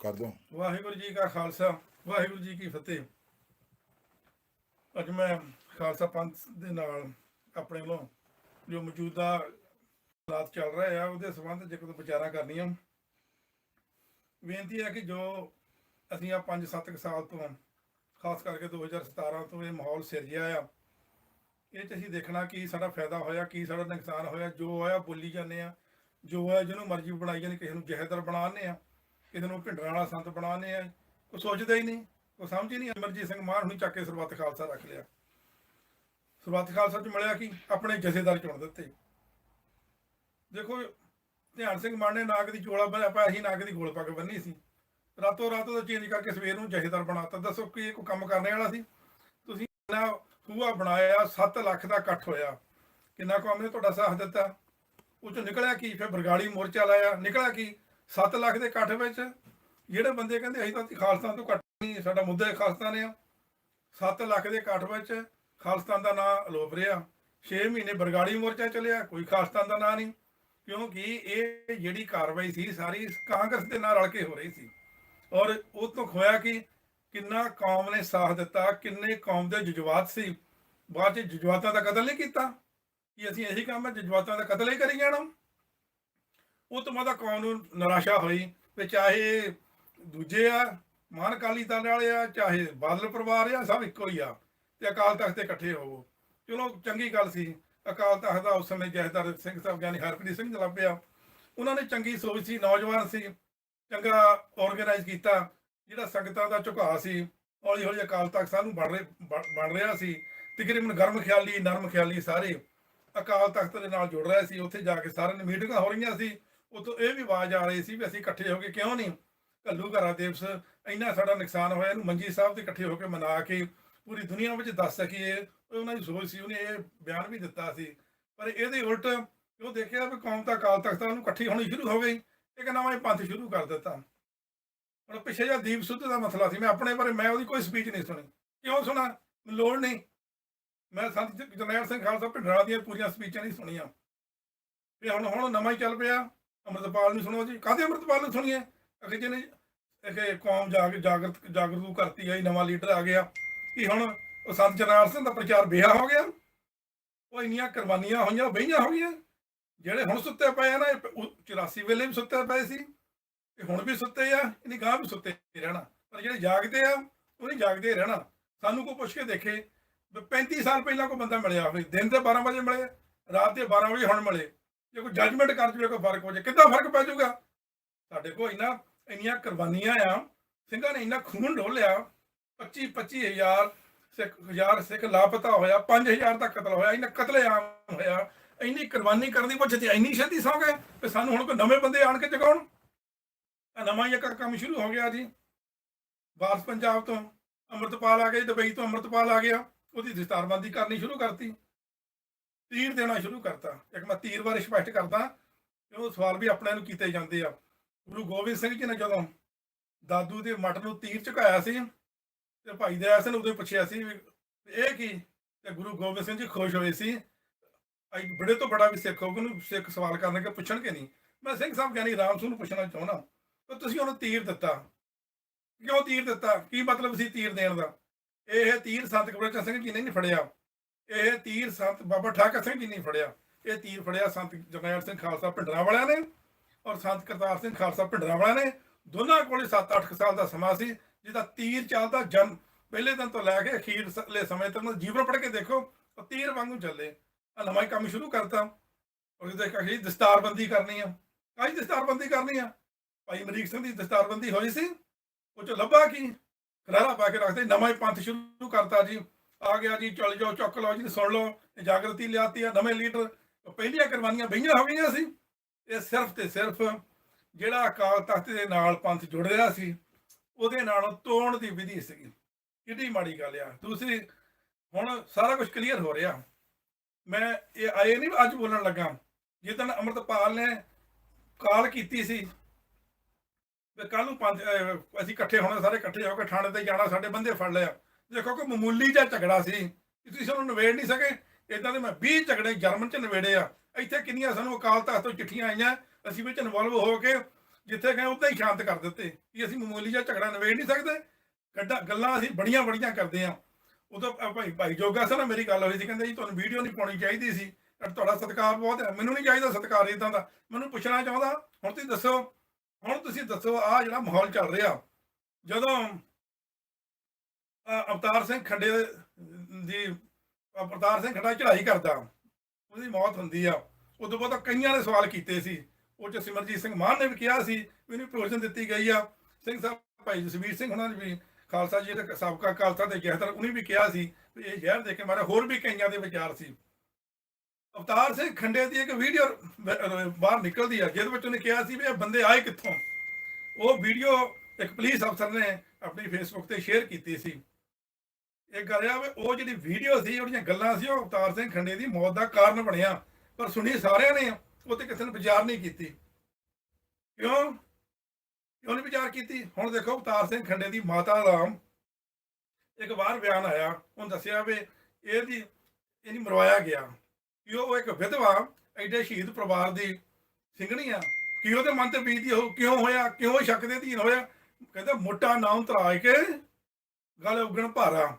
ਕਰ ਦੋ। ਵਾਹਿਗੁਰੂ ਜੀ ਕਾ ਖਾਲਸਾ, ਵਾਹਿਗੁਰੂ ਜੀ ਕੀ ਫਤਿਹ। ਅੱਜ ਮੈਂ ਖਾਲਸਾ ਪੰਥ ਦੇ ਨਾਲ ਆਪਣੇ ਵੱਲੋਂ ਜੋ ਮੌਜੂਦਾ ਹਾਲਾਤ ਚੱਲ ਰਹੇ ਆ, ਉਹਦੇ ਸੰਬੰਧ 'ਚ ਵਿਚਾਰਾਂ ਕਰਨੀਆਂ। ਬੇਨਤੀ ਹੈ ਕਿ ਜੋ ਅਸੀਂ ਆ 5-7 ਸਾਲ ਤੋਂ, ਖਾਸ ਕਰਕੇ 2017 ਤੋਂ ਇਹ ਮਾਹੌਲ ਸਿਰਜਿਆ ਆ, ਇਹ 'ਚ ਅਸੀਂ ਦੇਖਣਾ ਕੀ ਸਾਡਾ ਫਾਇਦਾ ਹੋਇਆ, ਕੀ ਸਾਡਾ ਨੁਕਸਾਨ ਹੋਇਆ, ਜੋ ਹੋਇਆ ਬੋਲੀ ਜਾਂਦੇ ਆ, ਜੋ ਹੈ ਜਿਹਨੂੰ ਮਰਜ਼ੀ ਬਣਾਈ ਜਾਂਦੇ ਕਿਸੇ ਨੂੰ ਜਹੇਦਰ ਬਣਾਉਂਦੇ ਆ। ਕਿਸੇ ਨੂੰ ਭਿੰਡਰਾਂ ਵਾਲਾ ਸੰਤ ਬਣਾਉਂਦੇ ਆ। ਕੋਈ ਸੋਚਦਾ ਹੀ ਨਹੀਂ ਕੋਈ ਸਮਝ ਹੀ ਨਹੀਂ ਅਮਰਜੀਤ ਸਿੰਘ ਮਾਨ ਹੁਣੀ ਚੱਕ ਕੇ ਸਰਬੱਤ ਖਾਲਸਾ ਰੱਖ ਲਿਆ। ਸਰਬੱਤ ਖਾਲਸਾ ਚ ਮਿਲਿਆ ਕੀ? ਆਪਣੇ ਜਥੇਦਾਰ ਚੁਣ ਦਿੱਤੇ। ਦੇਖੋ, ਧਿਆਨ ਸਿੰਘ ਮਾਨ ਨੇ ਨਾਗ ਦੀ ਚੋਲਾ ਬਣਿਆ ਪਾਇਆ ਸੀ, ਨਾਗ ਦੀ ਗੋਲ ਪੱਗ ਬੰਨੀ ਸੀ। ਰਾਤੋਂ ਰਾਤ ਉਹਦਾ ਚੇਂਜ ਕਰਕੇ ਸਵੇਰ ਨੂੰ ਜਥੇਦਾਰ ਬਣਾਤਾ। ਦੱਸੋ ਕਿ ਇਹ ਕੋਈ ਕੰਮ ਕਰਨੇ ਵਾਲਾ ਸੀ? ਤੁਸੀਂ ਨਾ ਹੂਆ ਬਣਾਇਆ 7 ਲੱਖ ਦਾ ਇਕੱਠ ਹੋਇਆ। ਕਿੰਨਾ ਕੌਮ ਨੇ ਤੁਹਾਡਾ ਸਾਥ ਦਿੱਤਾ? ਉਹ ਚੋਂ ਨਿਕਲਿਆ ਕੀ? ਫਿਰ ਬਰਗਾੜੀ ਮੋਰਚਾ ਲਾਇਆ। ਨਿਕਲਿਆ ਕੀ? 7 ਲੱਖ ਦੇ ਇਕੱਠ ਵਿੱਚ ਜਿਹੜੇ ਬੰਦੇ ਕਹਿੰਦੇ ਅਸੀਂ ਤਾਂ ਖਾਲਸਤਾਨ ਤੋਂ ਘੱਟ ਨਹੀਂ, ਸਾਡਾ ਮੁੱਦਾ ਹੀ ਖਾਲਸਤਾਨ ਆ। 7 ਲੱਖ ਦੇ ਇਕੱਠ ਵਿੱਚ ਖਾਲਸਤਾਨ ਦਾ ਨਾਂ ਅਲੋਪ ਰਿਹਾ। 6 ਮਹੀਨੇ ਬਰਗਾੜੀ ਮੋਰਚਾ ਚੱਲਿਆ, ਕੋਈ ਖਾਲਸਤਾਨ ਦਾ ਨਾਂ ਨਹੀਂ। ਕਿਉਂਕਿ ਇਹ ਜਿਹੜੀ ਕਾਰਵਾਈ ਸੀ, ਸਾਰੀ ਕਾਂਗਰਸ ਦੇ ਨਾਲ ਰਲ ਕੇ ਹੋ ਰਹੀ ਸੀ। ਔਰ ਉਹ ਤੋਂ ਖੋਇਆ ਕਿ? ਕਿੰਨਾ ਕੌਮ ਨੇ ਸਾਥ ਦਿੱਤਾ, ਕਿੰਨੇ ਕੌਮ ਦੇ ਜਜ਼ਬਾਤ ਸੀ। ਬਾਅਦ ਚ ਜਜ਼ਬਾਤਾਂ ਦਾ ਕਤਲ ਨਹੀਂ ਕੀਤਾ। ਕਿ ਅਸੀਂ ਇਹੀ ਕੰਮ ਹੈ ਜਜ਼ਬਾਤਾਂ ਦਾ ਕਤਲ ਹੀ ਕਰੀ ਜਾਣਾ ਉਹ ਤੋਂ ਬਾਅਦ ਕੌਮ ਨੂੰ ਨਿਰਾਸ਼ਾ ਹੋਈ ਤੇ ਚਾਹੇ ਦੂਜੇ ਆ, ਮਾਨ ਅਕਾਲੀ ਦਲ ਵਾਲੇ ਆ, ਚਾਹੇ ਬਾਦਲ ਪਰਿਵਾਰ ਆ, ਸਭ ਇੱਕੋ ਹੀ ਆ ਤੇ ਅਕਾਲ ਤਖਤ ਤੇ ਇਕੱਠੇ ਹੋਵੋ। ਚਲੋ ਚੰਗੀ ਗੱਲ ਸੀ। ਅਕਾਲ ਤਖਤ ਦਾ ਉਸ ਸਮੇਂ ਜਹਦਰ ਸਿੰਘ ਸਾਹਿਬ ਗਿਆਨੀ ਹਰਪ੍ਰੀਤ ਸਿੰਘ ਲੱਭਿਆ ਉਹਨਾਂ ਨੇ ਚੰਗੀ ਸੋਚ ਸੀ, ਨੌਜਵਾਨ ਸੀ, ਚੰਗਾ ਆਰਗੇਨਾਈਜ਼ ਕੀਤਾ, ਜਿਹੜਾ ਸੰਗਤਾਂ ਦਾ ਝੁਕਾਅ ਸੀ ਹੌਲੀ ਹੌਲੀ ਅਕਾਲ ਤਖਤ ਸਾਨੂੰ ਬਣ ਰਹੇ, ਬਣ- ਬਣ ਰਿਹਾ ਸੀ। ਤਕਰੀਬਨ ਗਰਮ ਖਿਆਲੀ, ਨਰਮ ਖਿਆਲੀ ਸਾਰੇ ਅਕਾਲ ਤਖਤ ਦੇ ਨਾਲ ਜੁੜ ਰਹੇ ਸੀ। ਉੱਥੇ ਜਾ ਕੇ ਸਾਰਿਆਂ ਨੇ ਮੀਟਿੰਗਾਂ ਹੋ ਰਹੀਆਂ ਸੀ। ਉਤੋਂ ਇਹ ਵੀ ਆਵਾਜ਼ ਆ ਰਹੀ ਸੀ ਵੀ ਅਸੀਂ ਇਕੱਠੇ ਹੋ ਕੇ ਕਿਉਂ ਨਹੀਂ? ਘੱਲੂ ਘਰਾ ਦਿਵਸ ਇੰਨਾ ਸਾਡਾ ਨੁਕਸਾਨ ਹੋਇਆ, ਇਹਨੂੰ ਮੰਜੀ ਸਾਹਿਬ ਦੇ ਇਕੱਠੇ ਹੋ ਕੇ ਮਨਾ ਕੇ ਪੂਰੀ ਦੁਨੀਆ ਵਿੱਚ ਦੱਸ ਸਕੀਏ ਉਹ ਉਹਨਾਂ ਦੀ ਸੋਚ ਸੀ, ਉਹਨੇ ਇਹ ਬਿਆਨ ਵੀ ਦਿੱਤਾ ਸੀ। ਪਰ ਇਹਦੇ ਉਲਟ ਉਹ ਦੇਖਿਆ ਵੀ ਕੌਮ ਤਾਂ ਅਕਾਲ ਤਖਤ ਨੂੰ ਇਕੱਠੀ ਹੋਣੀ ਸ਼ੁਰੂ ਹੋ ਗਈ, ਇੱਕ ਨਵਾਂ ਹੀ ਪੰਥ ਸ਼ੁਰੂ ਕਰ ਦਿੱਤਾ। ਹੁਣ ਪਿੱਛੇ ਜਿਹਾ ਦੀਪ ਸੁੱਧ ਦਾ ਮਸਲਾ ਸੀ, ਮੈਂ ਆਪਣੇ ਬਾਰੇ, ਮੈਂ ਉਹਦੀ ਕੋਈ ਸਪੀਚ ਨਹੀਂ ਸੁਣੀ। ਕਿਉਂ ਸੁਣਾ? ਲੋੜ ਨਹੀਂ। ਮੈਂ ਸੰਤ ਜਰਨੈਲ ਸਿੰਘ ਖਾਲਸਾ ਭਿੰਡਰਾਂ ਦੀਆਂ ਪੂਰੀਆਂ ਸਪੀਚਾਂ ਨਹੀਂ ਸੁਣੀਆਂ। ਤੇ ਹੁਣ ਹੁਣ ਨਵਾਂ ਹੀ ਚੱਲ ਪਿਆ। ਅੰਮ੍ਰਿਤਪਾਲ ਨੂੰ ਸੁਣੋ ਜੀ। ਕਾਹਦੇ ਅੰਮ੍ਰਿਤਪਾਲ ਨੂੰ ਸੁਣੀਏ? ਅਖੇ ਜਿਹਨੇ ਅਖੇ ਕੌਮ ਜਾਗ, ਜਾਗਰਤ, ਜਾਗਰੂਕ ਕਰਤੀ ਆਈ ਨਵਾਂ ਲੀਡਰ ਆ ਗਿਆ। ਕਿ ਹੁਣ ਉਹ ਸੰਤ ਜਰਨੈਲ ਸਿੰਘ ਦਾ ਪ੍ਰਚਾਰ ਬੇਹਾ ਹੋ ਗਿਆ। ਉਹ ਇੰਨੀਆਂ ਕੁਰਬਾਨੀਆਂ ਹੋਈਆਂ ਬਈਆਂ ਹੋ ਗਈਆਂ। ਜਿਹੜੇ ਹੁਣ ਸੁੱਤੇ ਪਏ ਆ ਨਾ, ਇਹ 84 ਵੇਲੇ ਵੀ ਸੁੱਤੇ ਪਏ ਸੀ। ਤੇ ਹੁਣ ਵੀ ਸੁੱਤੇ ਆ, ਇਨੀ ਗਾਂ ਵੀ ਸੁੱਤੇ ਰਹਿਣਾ। ਪਰ ਜਿਹੜੇ ਜਾਗਦੇ ਆ, ਉਹ ਨਹੀਂ ਜਾਗਦੇ ਰਹਿਣਾ। ਸਾਨੂੰ ਕੋਈ ਪੁੱਛ ਕੇ ਦੇਖੇ ਵੀ 35 ਸਾਲ ਪਹਿਲਾਂ ਕੋਈ ਬੰਦਾ ਮਿਲਿਆ ਹੋਵੇ। ਦਿਨ ਦੇ 12 ਵਜੇ ਮਿਲੇ, ਰਾਤ ਦੇ 12 ਵਜੇ ਹੁਣ ਮਿਲੇ। ਜੇ ਕੋਈ ਜੱਜਮੈਂਟ ਕਰ ਜਵੇ ਕੋਈ ਫ਼ਰਕ ਹੋ ਜਾਏ ਕਿੱਦਾਂ ਫ਼ਰਕ ਪੈ ਜਾਊਗਾ? ਸਾਡੇ ਕੋਲ ਇੰਨਾ, ਇੰਨੀਆਂ ਕੁਰਬਾਨੀਆਂ ਆ, ਸਿੰਘਾਂ ਨੇ ਇੰਨਾ ਖੂਨ ਡੋਲਿਆ 25 25000 ਸਿੱਖ, ਹਜ਼ਾਰ ਸਿੱਖ ਲਾਪਤਾ ਹੋਇਆ 5000 ਦਾ ਕਤਲ ਹੋਇਆ, ਇੰਨਾ ਕਤਲੇਆਮ ਹੋਇਆ, ਇੰਨੀ ਕੁਰਬਾਨੀ ਕਰਨ ਦੀ ਪੁੱਛ ਤੇ ਇੰਨੀ ਛੇਤੀ ਸੌ ਗਏ, ਤੇ ਸਾਨੂੰ ਹੁਣ ਕੋਈ ਨਵੇਂ ਬੰਦੇ ਆਣ ਕੇ ਜਗਾਉਣ? ਆ ਨਵਾਂ ਹੀ ਕੰਮ ਸ਼ੁਰੂ ਹੋ ਗਿਆ ਜੀ। ਵਾਰਸ ਪੰਜਾਬ ਤੋਂ ਅੰਮ੍ਰਿਤਪਾਲ ਆ ਗਏ, ਦੁਬਈ ਤੋਂ ਅੰਮ੍ਰਿਤਪਾਲ ਆ ਗਿਆ, ਉਹਦੀ ਦਸਤਾਰਬੰਦੀ ਕਰਨੀ ਸ਼ੁਰੂ ਕਰਤੀ। ਤੀਰ ਦੇਣਾ ਸ਼ੁਰੂ ਕਰਤਾ। ਇੱਕ ਮੈਂ ਤੀਰ ਬਾਰੇ ਸਪਸ਼ਟ ਕਰਦਾ, ਕਿ ਸਵਾਲ ਵੀ ਆਪਣੇ ਨੂੰ ਕੀਤੇ ਜਾਂਦੇ ਆ। ਗੁਰੂ ਗੋਬਿੰਦ ਸਿੰਘ ਜੀ ਨੇ ਜਦੋਂ ਦਾਦੂ ਦੇ ਮੱਟ ਨੂੰ ਤੀਰ ਝੁਕਾਇਆ ਸੀ, ਤੇ ਭਾਈ ਦਇਆ ਸਿੰਘ ਨੇ ਉਦੋਂ ਪੁੱਛਿਆ ਸੀ ਵੀ ਇਹ ਕੀ? ਤੇ ਗੁਰੂ ਗੋਬਿੰਦ ਸਿੰਘ ਜੀ ਖੁਸ਼ ਹੋਏ ਸੀ। ਅਈ ਬੜੇ ਤੋਂ ਬੜਾ ਵੀ ਸਿੱਖ ਹੋਊਗਾ ਨੂੰ ਸਿੱਖ ਸਵਾਲ ਕਰਨਗੇ ਪੁੱਛਣਗੇ ਨਹੀਂ। ਮੈਂ ਸਿੰਘ ਸਾਹਿਬ ਗਿਆਨੀ ਰਾਮ ਸਿੰਘ ਨੂੰ ਪੁੱਛਣਾ ਚਾਹੁੰਦਾ, ਤਾਂ ਤੁਸੀਂ ਉਹਨੂੰ ਤੀਰ ਦਿੱਤਾ। ਕਿਉਂ ਤੀਰ ਦਿੱਤਾ? ਕੀ ਮਤਲਬ ਸੀ ਤੀਰ ਦੇਣ ਦਾ? ਇਹ ਤੀਰ ਸੰਤ ਕਬਰਚਨ ਸਿੰਘ ਜੀ ਨੇ ਨਹੀਂ ਫੜਿਆ। ਇਹ ਤੀਰ ਸੰਤ ਬਾਬਾ ਠਾਕਰ ਸਿੰਘ ਜੀ ਨੇ ਫੜਿਆ। ਇਹ ਤੀਰ ਫੜਿਆ ਸੰਤ ਜਰਨੈਲ ਸਿੰਘ ਖਾਲਸਾ ਭਿੰਡਰਾਂ ਵਾਲਿਆਂ ਨੇ ਔਰ ਸੰਤ ਕਰਤਾਰ ਸਿੰਘ ਖਾਲਸਾ ਭਿੰਡਰਾਂ ਵਾਲਿਆਂ ਨੇ। ਦੋਨਾਂ ਕੋਲੇ 7-8 ਸਾਲ ਦਾ ਸਮਾਂ ਸੀ, ਜਿਹਦਾ ਤੀਰ ਚੱਲਦਾ ਜਨ ਪਹਿਲੇ ਦਿਨ ਤੋਂ ਲੈ ਕੇ ਅਖੀਰਲੇ ਸਮੇਂ ਤੱਕ ਜੀਵਨ ਪੜ੍ਹ ਕੇ ਦੇਖੋ, ਉਹ ਤੀਰ ਵਾਂਗੂ ਚੱਲੇ। ਆ ਨਵਾਂ ਕੰਮ ਸ਼ੁਰੂ ਕਰਤਾ। ਉਹ ਜਿਹਦੇ ਕਹੀ ਦਸਤਾਰਬੰਦੀ ਕਰਨੀ ਆ। ਕਾਹਦੀ ਦਸਤਾਰਬੰਦੀ ਕਰਨੀ ਆ? ਭਾਈ ਅਮਰੀਕ ਸਿੰਘ ਦੀ ਦਸਤਾਰਬੰਦੀ ਹੋਈ ਸੀ। ਉਹ ਚ ਲੱਭਾ ਕੀ? ਖਲਾਰਾ ਪਾ ਕੇ ਰੱਖਦੇ, ਨਵਾਂ ਹੀ ਪੰਥ ਸ਼ੁਰੂ ਕਰਤਾ ਜੀ। ਆ ਗਿਆ ਜੀ, ਚਲ ਜਾਓ, ਚੁੱਕ ਲਓ ਜੀ, ਸੁਣ ਲਓ, ਇਹ ਜਾਗਰਤੀ ਲਿਆਤੀ ਆ ਨਵੇਂ ਲੀਡਰ। ਪਹਿਲੀਆਂ ਕੁਰਬਾਨੀਆਂ ਬਈਆਂ ਹੋ ਗਈਆਂ ਸੀ। ਇਹ ਸਿਰਫ ਤੇ ਸਿਰਫ ਜਿਹੜਾ ਅਕਾਲ ਤਖਤ ਦੇ ਨਾਲ ਪੰਥ ਜੁੜ ਰਿਹਾ ਸੀ, ਉਹਦੇ ਨਾਲ ਤੋੜਨ ਦੀ ਵਿਧੀ ਸੀਗੀ। ਕਿੱਡੀ ਮਾੜੀ ਗੱਲ ਆ। ਦੂਸਰੀ ਹੁਣ ਸਾਰਾ ਕੁਝ ਕਲੀਅਰ ਹੋ ਰਿਹਾ। ਮੈਂ ਇਹ ਆਏ ਨਹੀਂ ਅੱਜ ਬੋਲਣ ਲੱਗਾ। ਜਿੱਦਣ ਅਮਰਤਪਾਲ ਨੇ ਕਾਲ ਕੀਤੀ ਸੀ ਤੇ ਕੱਲ ਨੂੰ ਪੰਜ ਅਸੀਂ ਇਕੱਠੇ ਹੋਣਾ, ਸਾਰੇ ਇਕੱਠੇ ਹੋ ਕੇ ਥਾਣੇ ਤੇ ਜਾਣਾ, ਸਾਡੇ ਬੰਦੇ ਫੜ ਲਿਆ ਦੇਖੋ ਕਿ ਮਾਮੂਲੀ ਜਿਹਾ ਝਗੜਾ ਸੀ ਤੁਸੀਂ ਸਾਨੂੰ ਨਿਬੇੜ ਨਹੀਂ ਸਕੇ। ਇਦਾਂ ਦੇ ਮੈਂ 20 ਝਗੜੇ ਜਰਮਨ ਚ ਨਿਬੇੜੇ ਆ। ਇੱਥੇ ਕਿੰਨੀਆਂ ਸਾਨੂੰ ਅਕਾਲ ਤਖਤ ਤੋਂ ਚਿੱਠੀਆਂ ਆਈਆਂ, ਅਸੀਂ ਵਿੱਚ ਇਨਵੋਲਵ ਹੋ ਕੇ ਜਿੱਥੇ ਗਏ ਉੱਦਾਂ ਹੀ ਸ਼ਾਂਤ ਕਰ ਦਿੱਤੇ ਕਿ ਅਸੀਂ ਮਾਮੂਲੀ ਜਿਹਾ ਝਗੜਾ ਨਿਬੇੜ ਨਹੀਂ ਸਕਦੇ। ਗੱਡਾ, ਗੱਲਾਂ ਅਸੀਂ ਬੜੀਆਂ ਬੜੀਆਂ ਕਰਦੇ ਆ। ਉਦੋਂ ਭਾਈ ਭਾਈ ਜੋਗਾ ਸਰ ਨਾਲ ਮੇਰੀ ਗੱਲ ਹੋਈ ਸੀ, ਕਹਿੰਦੇ ਜੀ ਤੁਹਾਨੂੰ ਵੀਡੀਓ ਨਹੀਂ ਪਾਉਣੀ ਚਾਹੀਦੀ ਸੀ। ਤੁਹਾਡਾ ਸਤਿਕਾਰ ਬਹੁਤ ਹੈ, ਮੈਨੂੰ ਨਹੀਂ ਚਾਹੀਦਾ ਸਤਿਕਾਰ ਇਦਾਂ ਦਾ। ਮੈਨੂੰ ਪੁੱਛਣਾ ਚਾਹੁੰਦਾ, ਹੁਣ ਤੁਸੀਂ ਦੱਸੋ, ਹੁਣ ਤੁਸੀਂ ਦੱਸੋ ਆ ਜਿਹੜਾ ਮਾਹੌਲ ਚੱਲ ਰਿਹਾ। ਜਦੋਂ ਅਵਤਾਰ ਸਿੰਘ ਖੰਡੇ ਦੀ ਅਵਤਾਰ ਸਿੰਘ ਖੱਡਾ ਚੜ੍ਹਾਈ ਕਰਦਾ। ਉਹਦੀ ਮੌਤ ਹੁੰਦੀ ਆ। ਉਦੋਂ ਬਾਅਦ ਕਈਆਂ ਨੇ ਸਵਾਲ ਕੀਤੇ ਸੀ। ਉਹ ਚ ਸਿਮਰਜੀਤ ਸਿੰਘ ਮਾਨ ਨੇ ਵੀ ਕਿਹਾ ਸੀ ਵੀ ਇਹਨੂੰ ਪ੍ਰੋਜੈਕਸ਼ਨ ਦਿੱਤੀ ਗਈ ਆ। ਸਿੰਘ ਸਾਹਿਬ, ਭਾਈ ਜਸਵੀਰ ਸਿੰਘ ਉਹਨਾਂ ਨੇ ਵੀ ਖਾਲਸਾ ਜੀ ਦੇ ਸਾਬਕਾ ਖਾਲਸਾ ਦੇ ਜਹਦਰ ਉਹਨੇ ਵੀ ਕਿਹਾ ਸੀ ਵੀ ਇਹ ਜ਼ਹਿਰ ਦੇ ਕੇ ਮਾਰੇ, ਹੋਰ ਵੀ ਕਈਆਂ ਦੇ ਵਿਚਾਰ ਸੀ। ਅਵਤਾਰ ਸਿੰਘ ਖੰਡੇ ਦੀ ਇੱਕ ਵੀਡੀਓ ਬਾਹਰ ਨਿਕਲਦੀ ਆ, ਜਿਹਦੇ ਵਿੱਚ ਉਹਨੇ ਕਿਹਾ ਸੀ ਵੀ ਇਹ ਬੰਦੇ ਆਏ ਕਿੱਥੋਂ? ਉਹ ਵੀਡੀਓ ਇੱਕ ਪੁਲਿਸ ਅਫਸਰ ਨੇ ਆਪਣੀ ਫੇਸਬੁੱਕ ਤੇ ਸ਼ੇਅਰ ਕੀਤੀ ਸੀ। ਇਹ ਗੱਲ ਆ ਵੀ ਉਹ ਜਿਹੜੀ ਵੀਡੀਓ ਸੀ, ਉਹਦੀਆਂ ਗੱਲਾਂ ਸੀ, ਉਹ ਅਵਤਾਰ ਸਿੰਘ ਖੰਡੇ ਦੀ ਮੌਤ ਦਾ ਕਾਰਨ ਬਣਿਆ। ਪਰ ਸੁਣੀ ਸਾਰਿਆਂ ਨੇ, ਉਹ ਤੇ ਕਿਸੇ ਨੇ ਵਿਚਾਰ ਨਹੀਂ ਕੀਤੀ। ਕਿਉਂ? ਕਿਉਂ ਨਹੀਂ ਵਿਚਾਰ ਕੀਤੀ? ਹੁਣ ਦੇਖੋ ਅਵਤਾਰ ਸਿੰਘ ਖੰਡੇ ਦੀ ਮਾਤਾ ਦਾ ਇੱਕ ਵਾਰ ਬਿਆਨ ਆਇਆ, ਉਹਨੇ ਦੱਸਿਆ ਵੀ ਇਹਦੀ, ਇਹਨੀ ਮਰਵਾਇਆ ਗਿਆ। ਕਿ ਉਹ ਇੱਕ ਵਿਧਵਾ, ਐਡੇ ਸ਼ਹੀਦ ਪਰਿਵਾਰ ਦੀ ਸਿੰਘਣੀ ਆ। ਕਿ ਉਹਦੇ ਮਨ ਤੇ ਬੀਤੀ ਹੋ ਕਿਉਂ ਹੋਇਆ? ਕਿਉਂ ਸ਼ੱਕ ਦੇ ਅਧੀਨ ਹੋਇਆ? ਕਹਿੰਦਾ, ਮੋਟਾ ਨਾਮ ਤਰਾਜ ਕੇ ਗੱਲ ਉਗਣ ਭਾਰਾ।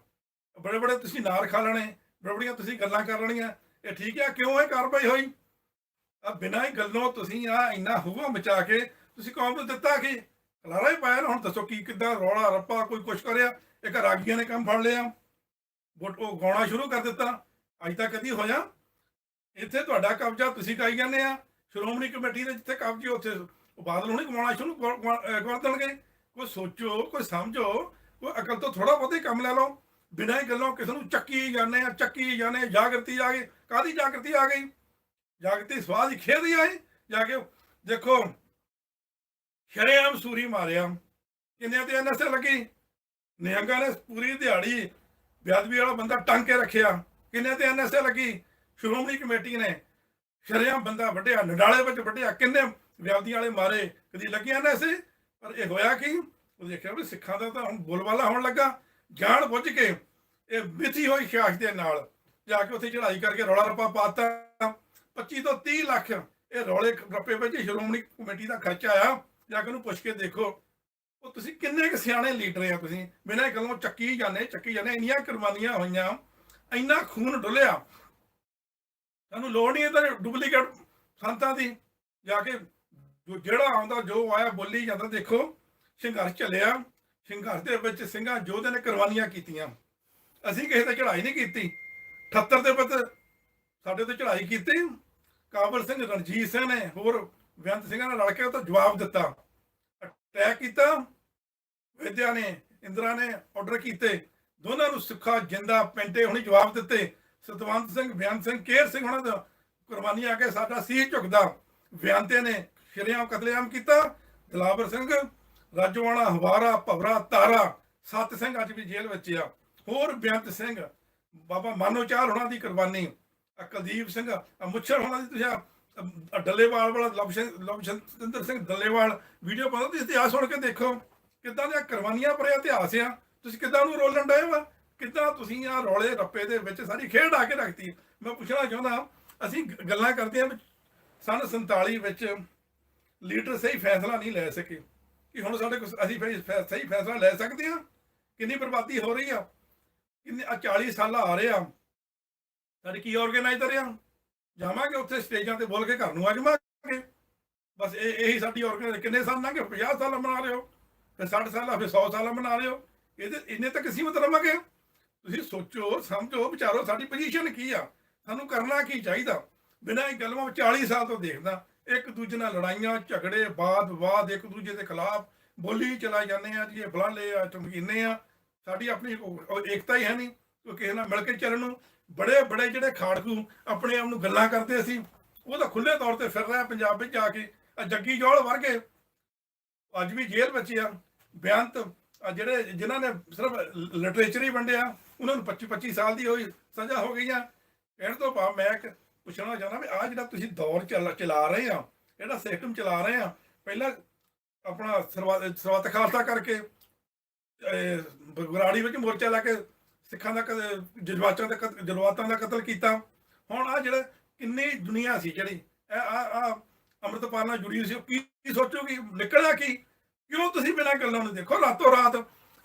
ਬੜੇ ਬੜੇ ਤੁਸੀਂ ਨਾਰ ਖਾ ਲੈਣੇ, ਬੜੇ ਬੜੀਆਂ ਤੁਸੀਂ ਗੱਲਾਂ ਕਰ ਲੈਣੀਆਂ। ਇਹ ਠੀਕ ਆ, ਕਿਉਂ ਇਹ ਕਾਰਵਾਈ ਹੋਈ? ਆ ਬਿਨਾਂ ਹੀ ਗੱਲੋਂ ਤੁਸੀਂ ਆ ਇੰਨਾ ਹੂਆ ਮਚਾ ਕੇ ਤੁਸੀਂ ਕੌਮ ਨੂੰ ਦਿੱਤਾ ਕਿ ਖਲਾਰਾ ਹੀ ਪਾਇਆ ਹੁਣ ਦੱਸੋ ਕੀ ਕਿੱਦਾਂ ਰੌਲਾ ਰੱਪਾ ਕੋਈ ਕੁਛ ਕਰਿਆ? ਇੱਕ ਰਾਗੀਆਂ ਨੇ ਕੰਮ ਫੜ ਲਿਆ। ਬੁੱਟ ਉਹ ਗਾਉਣਾ ਸ਼ੁਰੂ ਕਰ ਦਿੱਤਾ। ਅੱਜ ਤੱਕ ਕਦੀ ਹੋਇਆ? ਇੱਥੇ ਤੁਹਾਡਾ ਕਬਜ਼ਾ ਤੁਸੀਂ ਕਾਈ ਜਾਂਦੇ ਆ। ਸ਼੍ਰੋਮਣੀ ਕਮੇਟੀ ਦੇ ਜਿੱਥੇ ਕਬਜ਼ੇ ਉੱਥੇ ਬਾਦਲ ਹੁਣੇ ਕਮਾਉਣਾ ਸ਼ੁਰੂ ਕਰ ਕਰ ਦੇਣਗੇ। ਕੋਈ ਸੋਚੋ, ਕੋਈ ਸਮਝੋ, ਕੋਈ ਅਕਲ ਤੋਂ ਥੋੜਾ ਬਹੁਤੇ ਕੰਮ ਲੈ ਲਓ। ਬਿਨਾਂ ਹੀ ਗੱਲੋਂ ਕਿਸੇ ਨੂੰ ਚੱਕੀ ਜਾਂਦੇ ਆ, ਚੱਕੀ ਜਾਂਦੇ ਜਾਗਰਤੀ ਆ ਗਈ। ਕਾਦੀ ਜਾਗਰਤੀ ਆ ਗਈ? ਜਾਗਰਤੀ ਸਵਾਦ ਹੀ ਖੇਦੀ ਆਈ ਜਾ ਕੇ ਦੇਖੋ, ਸ਼ਰੇਆਮ ਸੂਰੀ ਮਾਰਿਆ। ਕਿੰਨੇ ਤੇ ਐਨਐਸਏ ਲੱਗੀ? ਨਿਹੰਗਾਂ ਨੇ ਪੂਰੀ ਦਿਹਾੜੀ ਬਿਆਦਵੀ ਵਾਲਾ ਬੰਦਾ ਟੰਗ ਕੇ ਰੱਖਿਆ। ਕਿੰਨੇ ਤੇ ਐਨਐਸਏ ਲੱਗੀ? ਸ਼੍ਰੋਮਣੀ ਕਮੇਟੀ ਨੇ ਸ਼ਰੇਆਮ ਬੰਦਾ ਵੱਢਿਆ, ਨਡਾਲੇ ਵਿੱਚ ਵੱਢਿਆ। ਕਿੰਨੇ ਵਿਆਦੀ ਵਾਲੇ ਮਾਰੇ? ਕਦੀ ਲੱਗਿਆ ਨਾ ਸੀ ਪਰ ਇਹ ਹੋਇਆ ਕਿ? ਉਹ ਦੇਖਿਆ ਵੀ ਸਿੱਖਾਂ ਦਾ ਤਾਂ ਹੁਣ ਬੋਲਬਾਲਾ ਹੋਣ ਲੱਗਾ। ਜਾਣ ਬੁੱਝ ਕੇ ਇਹ ਮਿੱਥੀ ਹੋਈ ਖਾਸ਼ ਦੇ ਨਾਲ ਜਾ ਕੇ ਉੱਥੇ ਚੜਾਈ ਕਰਕੇ ਰੌਲਾ ਰੱਪਾ ਪਾਤਾ 25 ਤੋਂ 30 ਲੱਖ ਇਹ ਰੌਲੇ ਰੱਪੇ ਵਿੱਚ ਸ਼੍ਰੋਮਣੀ ਕਮੇਟੀ ਦਾ ਖਰਚਾ ਆਇਆ। ਜਾ ਕੇ ਉਹਨੂੰ ਪੁੱਛ ਕੇ ਦੇਖੋ, ਉਹ ਤੁਸੀਂ ਕਿੰਨੇ ਕੁ ਸਿਆਣੇ ਲੀਡਰ ਆ ਤੁਸੀਂ? ਬਿਨਾਂ ਇਹ ਗੱਲੋਂ ਚੱਕੀ ਜਾਂਦੇ ਚੱਕੀ ਜਾਂਦੇ, ਇੰਨੀਆਂ ਕੁਰਬਾਨੀਆਂ ਹੋਈਆਂ, ਇੰਨਾ ਖੂਨ ਡੁੱਲਿਆ। ਤੁਹਾਨੂੰ ਲੋੜ ਨਹੀਂ ਹੈ ਡੁਪਲੀਕੇਟ ਸੰਤਾਂ ਦੀ। ਜਾ ਕੇ ਜੋ ਜਿਹੜਾ ਆਉਂਦਾ, ਜੋ ਆਇਆ, ਬੋਲੀ ਜਾਂਦਾ, ਦੇਖੋ, ਸੰਘਰਸ਼ ਚੱਲਿਆ। ਸੰਘਰਸ਼ ਦੇ ਵਿੱਚ ਸਿੰਘਾਂ ਯੋਧੇ ਨੇ ਕੁਰਬਾਨੀਆਂ ਕੀਤੀਆਂ। ਅਸੀਂ ਕਿਸੇ ਤੇ ਚੜ੍ਹਾਈ ਨਹੀਂ ਕੀਤੀ। 78 ਦੇ ਵਿੱਚ ਸਾਡੇ ਤੇ ਚੜ੍ਹਾਈ ਕੀਤੀ। ਕਾਬਲ ਸਿੰਘ ਰਣਜੀਤ ਸਿੰਘ ਨੇ ਹੋਰ ਬੇਅੰਤ ਸਿੰਘਾਂ ਨਾਲ ਰਲ ਕੇ ਉਹ ਤਾਂ ਜਵਾਬ ਦਿੱਤਾ। ਅਟੈਕ ਕੀਤਾ। ਵਿਦਿਆ ਨੇ, ਇੰਦਰਾ ਨੇ ਆਰਡਰ ਕੀਤੇ। ਦੋਨਾਂ ਨੂੰ ਸਿੱਖਾ ਜਿੰਦਾ ਪੈਂਟੇ ਹੁਣੀ ਜਵਾਬ ਦਿੱਤੇ। ਸਤਵੰਤ ਸਿੰਘ ਬਿਆਨ ਸਿੰਘ, ਕੇਰ ਸਿੰਘ ਉਹਨਾਂ ਦਾ ਕੁਰਬਾਨੀ ਆ ਕੇ ਸਾਡਾ ਸੀਹ ਝੁਕਦਾ। ਬਿਆਨਤੇ ਨੇ ਸ਼ਰੇਆਮ ਕਤਲੇਆਮ ਕੀਤਾ। ਦਲਾਵਰ ਸਿੰਘ ਰਾਜਵਾਨਾ ਹਵਾਰਾ, ਭਵਰਾ ਤਾਰਾ ਸਤ ਸਿੰਘ ਅੱਜ ਵੀ ਜੇਲ੍ਹ ਵਿੱਚ ਆ। ਹੋਰ ਬਿਆਨਤ ਸਿੰਘ, ਬਾਬਾ ਮਾਨੋਚਾਰ ਹੋਣਾ ਦੀ ਕੁਰਬਾਨੀ, ਆਹ ਕੁਲਦੀਪ ਸਿੰਘ ਮੁੱਛਰ ਉਹਨਾਂ ਦੀ ਤੁਸੀਂ ਡੱਲੇਵਾਲ ਵਾਲਾ, ਲਵ ਸਿੰਘ ਡੱਲੇਵਾਲ ਵੀਡੀਓ ਪਾਉਂਦਾ ਤੁਸੀਂ ਇਤਿਹਾਸ ਸੁਣ ਕੇ ਦੇਖੋ, ਕਿੱਦਾਂ ਦੀਆਂ ਕੁਰਬਾਨੀਆਂ ਭਰਿਆ ਇਤਿਹਾਸ ਆ। ਤੁਸੀਂ ਕਿੱਦਾਂ ਨੂੰ ਰੋਲਣ ਡਏ ਵਾ? ਕਿੱਦਾਂ ਤੁਸੀਂ ਆ ਰੋਲੇ ਰੱਪੇ ਦੇ ਵਿੱਚ ਸਾਰੀ ਖੇਡ ਆ ਕੇ ਰੱਖਤੀ? ਮੈਂ ਪੁੱਛਣਾ ਚਾਹੁੰਦਾ, ਅਸੀਂ ਗ- ਗੱਲਾਂ ਕਰਦੇ ਹਾਂ ਵੀ ਸਨ 47 ਵਿੱਚ ਲੀਡਰ ਸਹੀ ਫੈਸਲਾ ਨਹੀਂ ਲੈ ਸਕੇ। ਕਿ ਹੁਣ ਸਾਡੇ ਕੋਲ ਅਸੀਂ ਫਿਰ ਫੈ- ਸਹੀ ਫੈਸਲਾ ਲੈ ਸਕਦੇ ਹਾਂ? ਕਿੰਨੀ ਬਰਬਾਦੀ ਹੋ ਰਹੀ ਆ? ਕਿੰਨੇ ਆ 40 ਸਾਲ ਆ ਰਹੇ ਆ। ਸਾਡੇ ਕੀ ਆਰਗੇਨਾਈਜ਼ਰ ਆ? ਜਾਵਾਂਗੇ ਉੱਥੇ ਸਟੇਜਾਂ ਤੇ ਬੋਲ ਕੇ ਘਰ ਨੂੰ ਆ ਜਾਵਾਂਗੇ ਬਸ ਇਹ ਇਹੀ ਸਾਡੀ ਆਰਗੇਨਾਈਜ਼ ਕਿੰਨੇ ਸਾਲ ਲੰਘੇ 50 ਸਾਲ ਮਨਾ ਰਹੇ ਹੋ। ਫਿਰ 60 ਸਾਲ, ਫਿਰ 100 ਸਾਲ ਮਨਾ ਰਹੇ ਹੋ। ਇਹਦੇ ਇੰਨੇ ਤੱਕ ਸੀਮਤ ਰਵਾਂਗੇ ਤੁਸੀਂ ਸੋਚੋ, ਸਮਝੋ, ਵਿਚਾਰੋ ਸਾਡੀ ਪੋਜੀਸ਼ਨ ਕੀ ਆ? ਸਾਨੂੰ ਕਰਨਾ ਕੀ ਚਾਹੀਦਾ? ਬਿਨਾਂ ਇਹ ਗੱਲਾਂ ਵਿੱਚ 40 ਸਾਲ ਤੋਂ ਦੇਖਦਾ। ਇੱਕ ਦੂਜੇ ਨਾਲ ਲੜਾਈਆਂ, ਝਗੜੇ ਬਾਦ ਵਿਵਾਦ, ਇੱਕ ਦੂਜੇ ਦੇ ਖਿਲਾਫ ਬੋਲੀ ਚਲਾਈ ਜਾਂਦੇ ਆ ਜੀ ਇਹ ਫਲਾਣੇ ਆ ਚਮਕੀਨੇ ਆ। ਸਾਡੀ ਆਪਣੀ ਏਕਤਾ ਹੀ ਹੈ ਨਹੀਂ ਕੋਈ ਕਿਸੇ ਨਾਲ ਮਿਲ ਕੇ ਚੱਲਣ ਨੂੰ। ਬੜੇ ਬੜੇ ਜਿਹੜੇ ਖਾੜਕੂ ਆਪਣੇ ਆਪ ਨੂੰ ਗੱਲਾਂ ਕਰਦੇ ਸੀ, ਉਹ ਤਾਂ ਖੁੱਲੇ ਤੌਰ ਤੇ ਫਿਰ ਰਿਹਾ ਪੰਜਾਬ ਵਿੱਚ ਜਾ ਕੇ। ਜੱਗੀ ਜੋਲ ਵਰਗੇ ਅੱਜ ਵੀ ਜੇਲ੍ਹ ਵਿੱਚ ਆ। ਬੇਅੰਤ ਜਿਹੜੇ, ਜਿਨ੍ਹਾਂ ਨੇ ਸਿਰਫ ਲਿਟਰੇਚਰ ਹੀ ਵੰਡਿਆ, ਉਹਨਾਂ ਨੂੰ 25 25 ਸਾਲ ਦੀ ਹੋਈ, ਸਜ਼ਾ ਹੋ ਗਈ ਆ ਕਹਿਣ ਤੋਂ ਭਾਵ ਮੈਂ ਇੱਕ ਪੁੱਛਣਾ ਚਾਹੁੰਦਾ ਵੀ ਆ ਜਿਹੜਾ ਤੁਸੀਂ ਦੌਰ ਚਲਾ ਰਹੇ ਆ, ਜਿਹੜਾ ਸਿਸਟਮ ਚਲਾ ਰਹੇ ਆ, ਪਹਿਲਾਂ ਆਪਣਾ ਸਰਵਾ- ਸਰਬੱਤ ਖਾਲਸਾ ਕਰਕੇ ਇਹ ਵਿੱਚ ਮੋਰਚਾ ਲਾ ਕੇ ਸਿੱਖਾਂ ਦਾ ਕਤ- ਜਜ਼ਬਾਤਾਂ ਦਾ ਕਤ- ਜਜ਼ਬਾਤਾਂ ਦਾ ਕਤਲ ਕੀਤਾ। ਹੁਣ ਆ ਜਿਹੜਾ ਕਿੰਨੀ ਦੁਨੀਆ ਸੀ ਜਿਹੜੀ ਆ ਆ ਅੰਮ੍ਰਿਤਪਾਲ ਨਾਲ ਜੁੜੀ ਸੀ, ਉਹ ਕੀ ਕੀ ਸੋਚੂਗੀ ਨਿਕਲਿਆ ਕੀ? ਕਿਉਂ ਤੁਸੀਂ ਬਿਨਾਂ ਗੱਲਾਂ ਨੂੰ ਦੇਖੋ? ਰਾਤੋਂ ਰਾਤ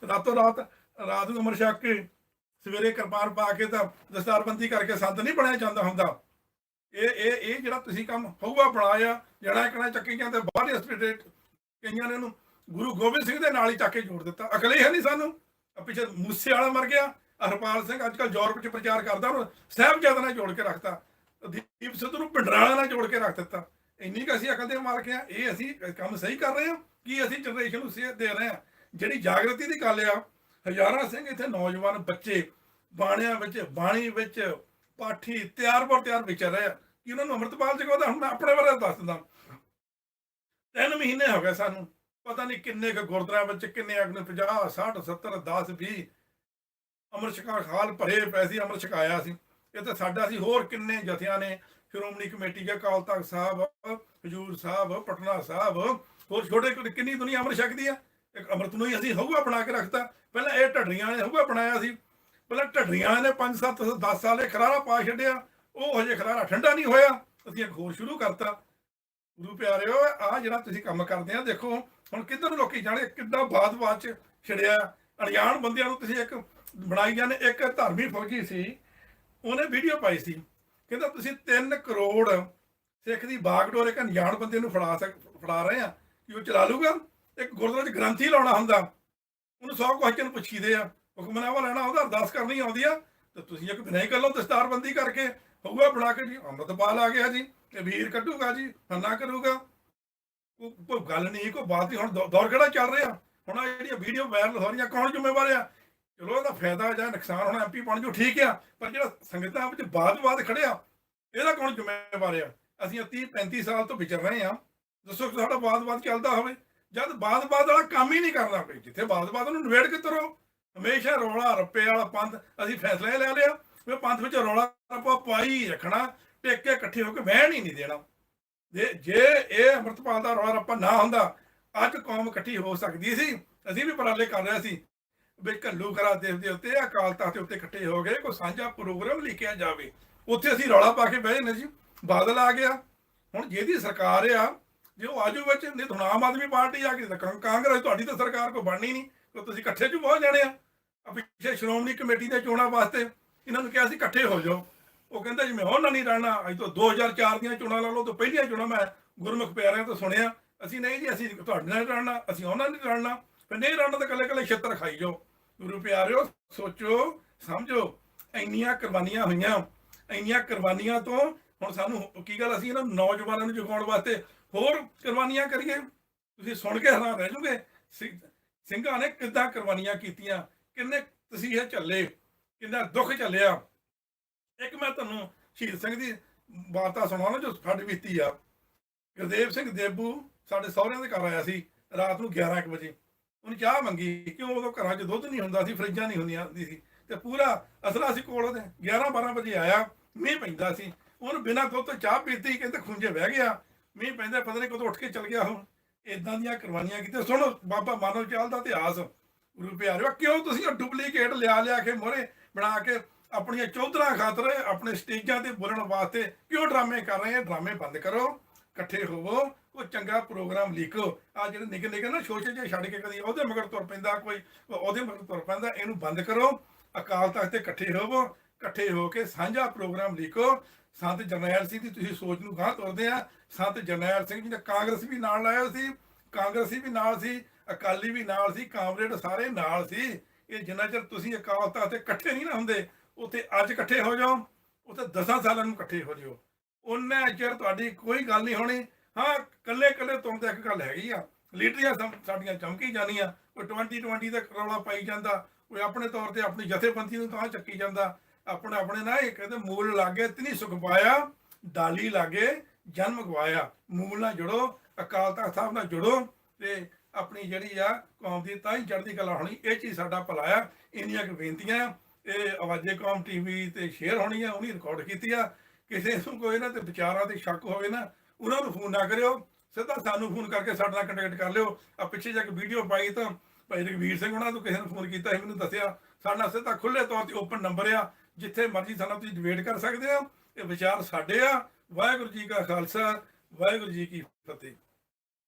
ਰਾਤੋਂ ਰਾਤ ਰਾਤ ਨੂੰ ਅਮਰ ਛਕ ਕੇ ਸਵੇਰੇ ਕਿਰਪਾਨ ਪਾ ਕੇ ਤਾਂ ਦਸਤਾਰਬੰਦੀ ਕਰਕੇ ਸੰਤ ਨਹੀਂ ਬਣਿਆ ਜਾਂਦਾ ਹੁੰਦਾ। ਇਹ ਇਹ ਇਹ ਜਿਹੜਾ ਤੁਸੀਂ ਕੰਮ ਫਊਆ ਬਣਾਇਆ, ਜਿਹੜਾ ਇੱਕ ਚੱਕੀ ਜਾਂਦੇ ਬਾਹਰਲੇ ਸਟੇਟ ਕਈਆਂ ਨੇ ਇਹਨੂੰ ਗੁਰੂ ਗੋਬਿੰਦ ਸਿੰਘ ਦੇ ਨਾਲ ਹੀ ਚੱਕ ਕੇ ਜੋੜ ਦਿੱਤਾ। ਅਕਲੇ ਹੈ ਨਹੀਂ ਸਾਨੂੰ? ਪਿੱਛੇ ਮੂਸੇ ਵਾਲਾ ਮਰ ਗਿਆ ਹਰਪਾਲ ਸਿੰਘ ਅੱਜ ਕੱਲ ਯੂਰਪ 'ਚ ਪ੍ਰਚਾਰ ਕਰਦਾ, ਉਹਨੂੰ ਸਾਹਿਬਜ਼ਾਦਾ ਨਾਲ ਜੋੜ ਕੇ ਰੱਖਤਾ। ਦੀਪ ਸਿੱਧੂ ਨੂੰ ਭਿੰਡਰਾਲਾ ਨਾਲ ਜੋੜ ਕੇ ਰੱਖ ਦਿੱਤਾ। ਇੰਨੀ ਕੁ ਅਸੀਂ ਅਕਲ ਦੇ ਮਾਲਕ ਆ ਇਹ ਅਸੀਂ ਕੰਮ ਸਹੀ ਕਰ ਰਹੇ ਹਾਂ, ਕੀ ਅਸੀਂ ਜਨਰੇਸ਼ਨ ਨੂੰ ਸੇਧ ਦੇ ਰਹੇ ਹਾਂ? ਜਿਹੜੀ ਜਾਗਰਤੀ ਦੀ ਗੱਲ ਆ, ਹਜ਼ਾਰਾਂ ਸਿੰਘ ਇੱਥੇ ਨੌਜਵਾਨ ਬੱਚੇ, ਬਾਣਿਆਂ ਵਿੱਚ, ਬਾਣੀ ਵਿੱਚ ਪਾਠੀ ਤਿਆਰ ਪਰ ਤਿਆਰ ਵਿਚਰ ਰਹੇ ਕਿ ਉਹਨਾਂ ਨੂੰ ਅੰਮ੍ਰਿਤਪਾਲ ਜੀ ਕਹਿੰਦਾ, ਹੁਣ ਮੈਂ ਆਪਣੇ ਬਾਰੇ ਦੱਸ ਦਿੰਦਾ। ਤਿੰਨ ਮਹੀਨੇ ਹੋ ਗਏ ਸਾਨੂੰ, ਪਤਾ ਨਹੀਂ ਕਿੰਨੇ ਕੁ ਗੁਰਦੁਆਰਿਆਂ ਵਿੱਚ ਕਿੰਨੇ ਅਗਨ 50 60 70 10 20 ਅੰਮ੍ਰਿਤ ਛਕਾ ਖਾਲ ਭਰੇ ਪੈਸੇ ਸੀ ਅੰਮ੍ਰਿਤ ਛਕਾਇਆ ਸੀ। ਇਹ ਤਾਂ ਸਾਡਾ ਸੀ, ਹੋਰ ਕਿੰਨੇ ਜਥਿਆਂ ਨੇ, ਸ਼੍ਰੋਮਣੀ ਕਮੇਟੀ ਦੇ ਅਕਾਲ ਤਖਤ ਸਾਹਿਬ, ਹਜੂਰ ਸਾਹਿਬ, ਪਟਨਾ ਸਾਹਿਬ, ਹੋਰ ਛੋਟੇ ਕਿੰਨੀ ਦੁਨੀਆ ਅੰਮ੍ਰਿਤ ਛਕਦੀ ਆ? ਇੱਕ ਅੰਮ੍ਰਿਤ ਨੂੰ ਹੀ ਅਸੀਂ ਹਊਆ ਬਣਾ ਕੇ ਰੱਖਤਾ। ਪਹਿਲਾਂ ਇਹ ਢੱਡਰੀਆਂ ਨੇ ਹਊਆ ਬਣਾਇਆ ਸੀ। ਪਹਿਲਾਂ ਢੱਡੀਆਂ ਨੇ 5 7 10 ਸਾਲੇ ਖਰਾਰਾ ਪਾ ਛੱਡਿਆ, ਉਹ ਹਜੇ ਖਰਾਰਾ ਠੰਡਾ ਨਹੀਂ ਹੋਇਆ। ਅਸੀਂ ਇੱਕ ਹੋਰ ਸ਼ੁਰੂ ਕਰਤਾ। ਗੁਰੂ ਪਿਆਰਿਓ ਆ ਜਿਹੜਾ ਤੁਸੀਂ ਕੰਮ ਕਰਦੇ ਆ, ਦੇਖੋ, ਹੁਣ ਕਿੱਧਰ ਨੂੰ ਲੋਕੀ ਜਾਣੇ ਕਿੱਦਾਂ ਬਾਦ-ਬਾਦ ਚ ਛੜਿਆ। ਅਣਜਾਣ ਬੰਦਿਆਂ ਨੂੰ ਤੁਸੀਂ ਇੱਕ ਬਣਾਈ ਜਾਂਦੇ ਇੱਕ ਧਰਮੀ ਫੌਜੀ ਸੀ, ਉਹਨੇ ਵੀਡੀਓ ਪਾਈ ਸੀ। ਕਹਿੰਦਾ, ਤੁਸੀਂ 3 ਕਰੋੜ ਸਿੱਖ ਦੀ ਬਾਗਡੋਰ ਇੱਕ ਅਣਜਾਣ ਬੰਦੇ ਨੂੰ ਫੜਾ ਸਕ, ਫੜਾ ਰਹੇ ਆ, ਕਿ ਉਹ ਚਲਾ ਲੂਗਾ ਇੱਕ ਗੁਰਦੁਆਰੇ 'ਚ ਗ੍ਰੰਥੀ ਲਾਉਣਾ ਹੁੰਦਾ। ਉਹਨੂੰ 100 ਕੁਐਸਚਨ ਪੁੱਛੀਦੇ ਆ। ਹੁਕਮਨਾਮਾ ਲੈਣਾ ਉਹਦਾ ਅਰਦਾਸ ਕਰਨੀ ਆਉਂਦੀ ਆ, ਤੇ ਤੁਸੀਂ ਇੱਕ ਬਿਨਾਂ ਹੀ ਲਓ ਦਸਤਾਰਬੰਦੀ ਕਰਕੇ ਹੋਊਗਾ ਬਣਾ ਕੇ ਜੀ, ਅੰਮ੍ਰਿਤਪਾਲ ਆ ਗਿਆ ਜੀ, ਤੇ ਵੀਰ ਕੱਢੂਗਾ ਜੀ, ਫੰਨਾ ਕਰੂਗਾ। ਕੋਈ ਗੱਲ ਨਹੀਂ, ਕੋਈ ਬਾਤ ਨਹੀਂ, ਹੁਣ ਦੌ- ਦੌਰ ਕਿਹੜਾ ਚੱਲ ਰਿਹਾ? ਹੁਣ ਆਹ ਜਿਹੜੀਆਂ ਵੀਡੀਓ ਵਾਇਰਲ ਹੋ ਰਹੀਆਂ, ਕੌਣ ਜ਼ਿੰਮੇਵਾਰ ਆ? ਚਲੋ, ਇਹਦਾ ਫਾਇਦਾ ਜਾਂ ਨੁਕਸਾਨ ਹੋਣਾ ਐਮਪੀ ਬਣ ਜੋ, ਠੀਕ ਆ, ਪਰ ਜਿਹੜਾ ਸੰਗਤਾਂ ਵਿੱਚ ਬਾਦ-ਬਾਦ ਖੜਿਆ, ਇਹਦਾ ਕੌਣ ਜ਼ਿੰਮੇਵਾਰ ਆ? ਅਸੀਂ 30 35 ਸਾਲ ਤੋਂ ਵਿਚਰ ਰਹੇ ਆ। ਦੱਸੋ ਕਿ ਸਾਡਾ ਬਾਦ-ਬਾਦ ਚੱਲਦਾ ਹੋਵੇ, ਜਦ ਬਾਦ-ਬਾਦ ਵਾਲਾ ਕੰਮ ਹੀ ਨਹੀਂ ਕਰਨਾ ਕੋਈ ਜਿੱਥੇ ਬਾਦ-ਬਾਦ ਨੂੰ ਨਿਬੇੜ ਕੇ ਤਰੋ। ਹਮੇਸ਼ਾ ਰੌਲਾ ਰੱਪੇ ਵਾਲਾ ਪੰਥ, ਅਸੀਂ ਫੈਸਲਾ ਇਹ ਲੈ ਲਿਆ। ਵੀ ਪੰਥ ਵਿੱਚ ਰੌਲਾ ਰੱਪਾ ਪਾਈ ਰੱਖਣਾ, ਟੇਕੇ ਇਕੱਠੇ ਹੋ ਕੇ ਵਹਿਣ ਹੀ ਨਹੀਂ ਦੇਣਾ। ਜੇ ਜੇ ਇਹ ਅੰਮ੍ਰਿਤਪਾਲ ਦਾ ਰੌਲਾ ਰੱਪਾ ਨਾ ਹੁੰਦਾ, ਅੱਜ ਕੌਮ ਇਕੱਠੀ ਹੋ ਸਕਦੀ ਸੀ। ਅਸੀਂ ਵੀ ਉਪਰਾਲੇ ਕਰ ਰਹੇ ਸੀ। ਵੀ ਘੱਲੂ ਖਰਾ ਦੇਵ ਦੇ ਉੱਤੇ, ਅਕਾਲ ਤਖਤ ਦੇ ਉੱਤੇ ਇਕੱਠੇ ਹੋ ਗਏ ਕੋਈ ਸਾਂਝਾ ਪ੍ਰੋਗਰਾਮ ਲਿਖਿਆ ਜਾਵੇ। ਉੱਥੇ ਅਸੀਂ ਰੌਲਾ ਪਾ ਕੇ ਬਹਿ ਜਾਂਦੇ ਸੀ। ਬਾਦਲ ਆ ਗਿਆ। ਹੁਣ ਜਿਹਦੀ ਸਰਕਾਰ ਆ, ਜੇ ਉਹ ਆਜੂ ਵਿੱਚ, ਨਹੀਂ ਤਾਂ ਹੁਣ ਆਮ ਆਦਮੀ ਪਾਰਟੀ ਆ ਕੇ ਕਾਂਗਰਸ, ਤੁਹਾਡੀ ਤਾਂ ਸਰਕਾਰ ਕੋਈ ਬਣਨੀ ਨਹੀਂ। ਤੁਸੀਂ ਇਕੱਠੇ ਚ ਬਹੁਤ ਜਾਣੇ ਆ? ਪਿੱਛੇ ਸ਼੍ਰੋਮਣੀ ਕਮੇਟੀ ਦੇ ਚੋਣਾਂ ਵਾਸਤੇ ਇਹਨਾਂ ਨੂੰ ਕਿਹਾ ਸੀ ਇਕੱਠੇ ਹੋ ਜਾਓ। ਉਹ ਕਹਿੰਦਾ ਜੀ, ਮੈਂ ਉਹਨਾਂ ਨਹੀਂ ਲੜਨਾ ਅੱਜ ਤੋਂ 2004 ਦੀਆਂ ਚੋਣਾਂ ਲਾ ਲਓ ਤੋਂ ਪਹਿਲੀਆਂ ਚੋਣਾਂ ਮੈਂ ਗੁਰਮੁਖ ਪਿਆਰਿਆਂ ਤੋਂ ਸੁਣਿਆ। ਅਸੀਂ ਨਹੀਂ ਜੀ, ਅਸੀਂ ਤੁਹਾਡੇ ਨਾਲ ਲੜਨਾ ਅਸੀਂ ਉਹਨਾਂ ਨਾਲ ਲੜਨਾ ਫਿਰ ਨਹੀਂ ਲੜਨਾ ਤਾਂ ਕੱਲੇ ਕੱਲੇ ਛਿੱਤਰ ਖਾਈ ਜਾਓ। ਗੁਰੂ ਪਿਆਰਿਓ, ਸੋਚੋ, ਸਮਝੋ, ਇੰਨੀਆਂ ਕੁਰਬਾਨੀਆਂ ਹੋਈਆਂ। ਇੰਨੀਆਂ ਕੁਰਬਾਨੀਆਂ ਤੋਂ ਹੁਣ ਸਾਨੂੰ ਕੀ ਗੱਲ ਅਸੀਂ ਇਹਨਾਂ ਨੌਜਵਾਨਾਂ ਨੂੰ ਜਗਾਉਣ ਵਾਸਤੇ ਹੋਰ ਕੁਰਬਾਨੀਆਂ ਕਰੀਏ? ਤੁਸੀਂ ਸੁਣ ਕੇ ਹੈਰਾਨ ਰਹਿ ਜਾਓਗੇ। ਸਿੰਘਾਂ ਨੇ ਕਿੱਦਾਂ ਕੁਰਬਾਨੀਆਂ ਕੀਤੀਆਂ? ਕਿੰਨੇ ਤਸੀਹੇ ਝੱਲੇ, ਕਿੰਨਾ ਦੁੱਖ ਝੱਲਿਆ। ਇੱਕ ਮੈਂ ਤੁਹਾਨੂੰ ਸ਼ਹੀਦ ਸਿੰਘ ਦੀ ਵਾਰਤਾ ਸੁਣਾਉਣਾ ਜੋ ਸਾਡੀ ਬੀਤੀ ਆ। ਗੁਰਦੇਵ ਸਿੰਘ ਦੇਬੂ ਸਾਡੇ ਸਹੁਰਿਆਂ ਦੇ ਘਰ ਆਇਆ ਸੀ ਰਾਤ ਨੂੰ 11 ਵਜੇ। ਉਹਨੇ ਚਾਹ ਮੰਗੀ, ਕਿਉਂ ਉਦੋਂ ਘਰਾਂ 'ਚ ਦੁੱਧ ਨਹੀਂ ਹੁੰਦਾ ਸੀ, ਫਰਿੱਜਾਂ ਨਹੀਂ ਹੁੰਦੀਆਂ ਹੁੰਦੀ ਸੀ। ਤੇ ਪੂਰਾ ਅਸਲਾ ਸੀ ਕੋਲ ਉਹਦੇ। 11 12 ਵਜੇ ਆਇਆ, ਮੀਂਹ ਪੈਂਦਾ ਸੀ। ਉਹਨੂੰ ਬਿਨਾਂ ਦੁੱਧ ਤੋਂ ਚਾਹ ਪੀਤੀ, ਕਹਿੰਦੇ ਖੁੰਝੇ ਬਹਿ ਗਿਆ। ਮੀਂਹ ਪੈਂਦਾ, ਪਤਾ ਨਹੀਂ ਕਦੋਂ ਉੱਠ ਕੇ ਚਲ ਗਿਆ ਹੁਣ ਇਦਾਂ ਦੀਆਂ ਕੁਰਬਾਨੀਆਂ ਕੀਤੀਆਂ। ਸੁਣੋ, ਬਾਬਾ ਮਾਨਵ ਚਾਲ ਦਾ ਇਤਿਹਾਸ। ਗੁਰੂ ਪਿਆਰਿਓ, ਕਿਉਂ ਤੁਸੀਂ ਉਹ ਡੁਪਲੀਕੇਟ ਲਿਆ ਲਿਆ ਕੇ ਮੋਰੇ ਬਣਾ ਕੇ ਆਪਣੀਆਂ ਚੌਧਰਾਂ ਖਾਤਰ ਆਪਣੇ ਸਟੇਜਾਂ ਤੇ ਬੋਲਣ ਵਾਸਤੇ ਕਿਉਂ ਡਰਾਮੇ ਕਰ ਰਹੇ ਆ ਡਰਾਮੇ ਬੰਦ ਕਰੋ, ਇਕੱਠੇ ਹੋਵੋ, ਕੋਈ ਚੰਗਾ ਪ੍ਰੋਗਰਾਮ ਲਿਖੋ। ਆ ਜਿਹੜੇ ਨਿੱਕੇ ਨਿੱਕੇ ਨਾ ਛੋਟੇ ਜਿਹੇ ਛੱਡ ਕੇ ਕਦੀ ਉਹਦੇ ਮਗਰ ਤੁਰ ਪੈਂਦਾ, ਕੋਈ ਉਹਦੇ ਮਗਰ ਤੁਰ ਪੈਂਦਾ, ਇਹਨੂੰ ਬੰਦ ਕਰੋ। ਅਕਾਲ ਤਖਤ ਤੇ ਇਕੱਠੇ ਹੋਵੋ, ਇਕੱਠੇ ਹੋ ਕੇ ਸਾਂਝਾ ਪ੍ਰੋਗਰਾਮ ਲਿਖੋ। ਸੰਤ ਜਰਨੈਲ ਸਿੰਘ ਦੀ ਤੁਸੀਂ ਸੋਚ ਨੂੰ ਗਾਹ ਤੁਰਦੇ ਆ। ਸੰਤ ਜਰਨੈਲ ਸਿੰਘ ਜੀ ਨੇ ਕਾਂਗਰਸ ਵੀ ਨਾਲ ਲਾਇਆ ਸੀ, ਕਾਂਗਰਸੀ ਵੀ ਨਾਲ ਸੀ। ਅਕਾਲੀ ਵੀ ਨਾਲ ਸੀ, ਕਾਮਰੇਡ ਸਾਰੇ ਨਾਲ ਸੀ। ਇਹ ਜਿੰਨਾ ਚਿਰ ਤੁਸੀਂ ਅਕਾਲ ਤਖਤ ਤੇ ਇਕੱਠੇ ਨਹੀਂ ਨਾ ਹੁੰਦੇ, ਉੱਥੇ ਅੱਜ ਇਕੱਠੇ ਹੋ ਜਾਓ, ਉੱਥੇ 10 ਸਾਲਾਂ ਨੂੰ ਇਕੱਠੇ ਹੋ ਜਾਓ। ਉਹਨਾਂ ਚਿਰ ਤੁਹਾਡੀ ਕੋਈ ਗੱਲ ਨਹੀਂ ਹੋਣੀ। ਹਾਂ ਕੱਲੇ ਕੱਲੇ ਤੋਂ ਤਾਂ ਇੱਕ ਗੱਲ ਹੈਗੀ ਆ। ਲੀਡਰੀਆਂ ਸਾਡੀਆਂ ਚਮਕੀ ਜਾਂਦੀਆਂ, ਕੋਈ 2020 ਦਾ ਰੌਲਾ ਪਾਈ ਜਾਂਦਾ, ਕੋਈ ਆਪਣੇ ਤੌਰ ਤੇ ਆਪਣੀ ਜਥੇਬੰਦੀ ਨੂੰ ਤਾਂ ਚੱਕੀ ਜਾਂਦਾ। ਆਪਣੇ ਆਪਣੇ ਨਾ ਇਹ ਕਹਿੰਦੇ ਮੂਲ ਲਾਗੇ ਤਿਨੀ ਸੁਖ ਪਾਇਆ, ਡਾਲੀ ਲਾਗੇ ਜਨਮ ਗਵਾਇਆ। ਮੂਲ ਨਾਲ ਜੁੜੋ ਅਕਾਲ ਤਖਤ ਸਾਹਿਬ ਨਾਲ ਜੁੜੋ ਤੇ ਆਪਣੀ ਜਿਹੜੀ ਆ ਕੌਮ ਦੀ ਤਾਂ ਹੀ ਚੜ੍ਹਦੀ ਕਲਾ ਹੋਣੀ, ਇਹ ਚੀਜ਼ ਸਾਡਾ ਭਲਾ ਆ ਇੰਨੀਆਂ ਕੁ ਬੇਨਤੀਆਂ, ਇਹ ਆਵਾਜ਼ੇ ਕੌਮ ਟੀਵੀ ਤੇ ਸ਼ੇਅਰ ਹੋਣੀ ਆ, ਉਹਨੇ ਰਿਕਾਰਡ ਕੀਤੀ ਆ। ਕਿਸੇ ਨੂੰ ਕੋਈ ਇਹਨਾਂ ਤੇ ਵਿਚਾਰਾਂ ਤੇ ਸ਼ੱਕ ਹੋਵੇ ਨਾ, ਉਹਨਾਂ ਨੂੰ ਫੋਨ ਨਾ ਕਰਿਓ, ਸਿੱਧਾ ਸਾਨੂੰ ਫੋਨ ਕਰਕੇ ਸਾਡੇ ਨਾਲ ਕੰਟੈਕਟ ਕਰ ਲਿਓ। ਆ ਪਿੱਛੇ ਜਾ ਕੇ ਵੀਡੀਓ ਪਾਈ ਤਾਂ ਭਾਈ ਰਘਵੀਰ ਸਿੰਘ ਉਹਨਾਂ ਨੂੰ ਕਿਸੇ ਨੂੰ ਫੋਨ ਕੀਤਾ ਸੀ, ਮੈਨੂੰ ਦੱਸਿਆ, ਸਾਡਾ ਸਿੱਧਾ ਖੁੱਲੇ ਤੌਰ ਤੇ ਓਪਨ ਨੰਬਰ ਆ, ਜਿੱਥੇ ਮਰਜ਼ੀ ਸਾਨੂੰ ਤੁਸੀਂ ਡਿਬੇਟ ਕਰ ਸਕਦੇ ਆ ਇਹ ਵਿਚਾਰ ਸਾਡੇ ਆ। ਵਾਹਿਗੁਰੂ ਜੀ ਕਾ ਖਾਲਸਾ, ਵਾਹਿਗੁਰੂ ਜੀ ਕੀ ਫਤਿਹ।